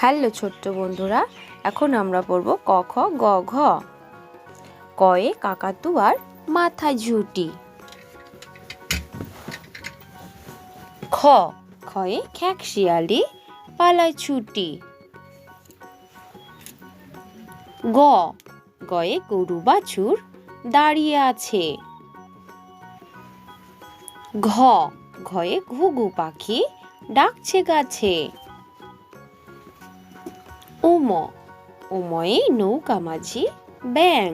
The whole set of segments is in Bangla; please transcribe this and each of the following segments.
হ্যালো ছোট্ট বন্ধুরা, এখন আমরা পড়ব ক, খ, গ, ঘ। কয়ে কাকাতুয়ার মাথায় ঝুটি। খ, খয়ে খ্যাক শিয়ালি পালায় ছুটি। গ, গয়ে গরু বাছুর দাঁড়িয়ে আছে। ঘ, ঘয়ে ঘুঘু পাখি ডাকছে গাছে। উম উময়ে নৌকা মাঝি ব্যাং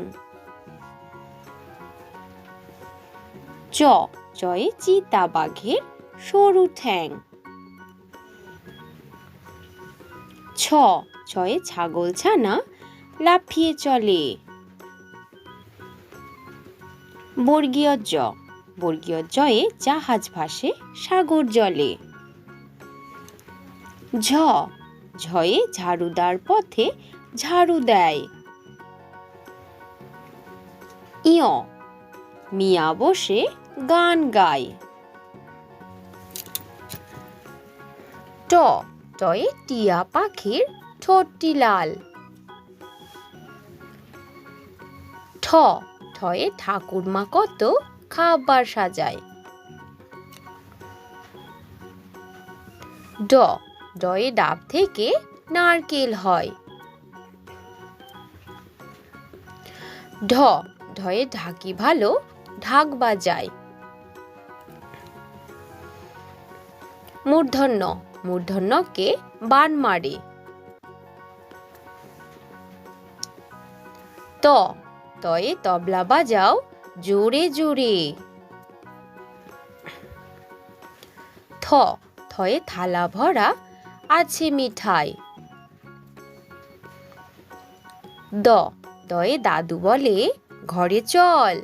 চ চয়ে চিতা বাঘের সরু ঠ্যাং ছ ছয়ে ছাগল ছানা লাফিয়ে চলে বর্গীয় জ বর্গীয় জয়ে জাহাজ ভাসে সাগর জলে ঝ ঝয়ে ঝাড়ুদার পথে ঝাড়ু দেয়। ইয়, মিয়া বসে গান গায়। ট, টয়ে টিয়া পাখির ঠোঁটটি লাল। ঠ ঠয়ে ঠাকুরমা কত খাবার সাজায়। ড ডয়ে ডাব থেকে নারকেল হয়। ঢ, ঢয়ে ঢাকি ভালো ঢাক বাজায়। মূর্ধন্য, মূর্ধন্যকে বান মারে। ত, তয়ে তবলা বাজাও জোরে জোরে। থ, থয়ে থালা ভরা আছে মিঠাই। দ, দয়ে দাদু বলে, ঘরে চল।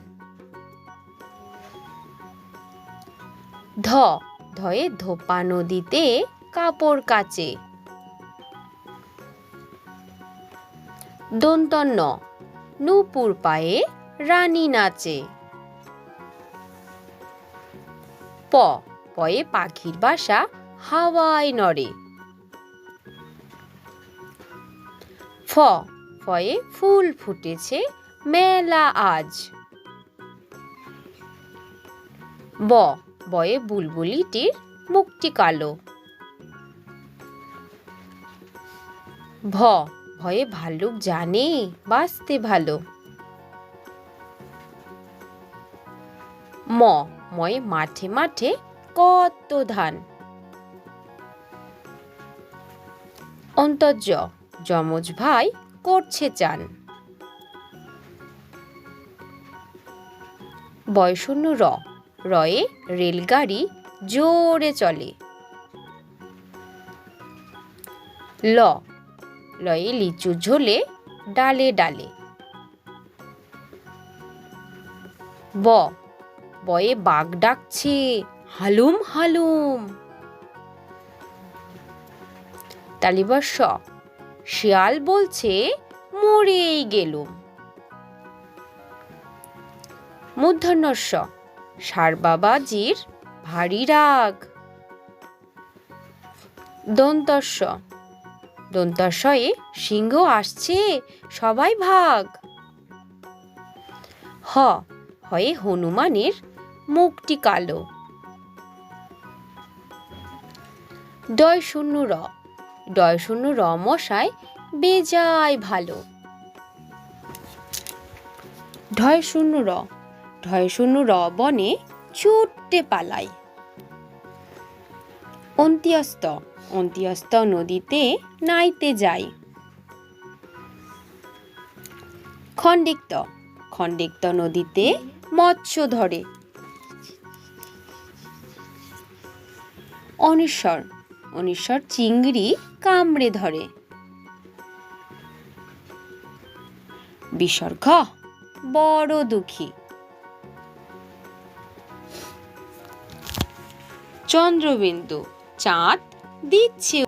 ধ, ধয়ে ধোপা নদীতে, কাপড় কাচে। দন্তন্য নূপুর পায়ে রানী নাচে। প, পয়ে পাখির বাসা হাওয়ায় নড়ে। ফ, ফয়ে ফুল ফুটেছে মেলা আজ। ব, বয়ে বুলবুলিটির মুখটি কালো। ভ, ভয়ে ভাল্লুক জানে বাঁচতে ভালো। ম, ময়ে মাঠে মাঠে কত ধান। অন্তর্য যমজ ভাই করছে চান। বয়শূন্য র, রয়ে রেলগাড়ি জোরে চলে। ল লয়ে লিচু ঝোলে ডালে ডালে। ব, বয়ে বাঘ ডাকছে, হালুম হালুম। তালিবার স শিয়াল বলছে, মরেই গেলুম। মূর্ধন্যস্ব সারবাবাজির ভারী রাগ। দন্তস্ব দন্তাশয়ে সিংহ আসছে, সবাই ভাগ। হ, হয়ে হনুমানের মুখটি কালো। ডয় শূন্য র ডয় শূন্য র মশায় বেজায় ভালো। ঢয় শূন্য র ঢয় শূন্য র বনে ছুটতে পালায় অন্ত্যস্ত অন্ত্যস্ত নদীতে নাইতে যায় খণ্ডিক্ত খণ্ডিক্ত নদীতে মৎস্য ধরে। অনিশ্বর অনিশ্বর চিংড়ি কামড়ে ধরে। বিসর্গ বড় দুঃখী। চন্দ্রবিন্দু চাঁদ দিচ্ছে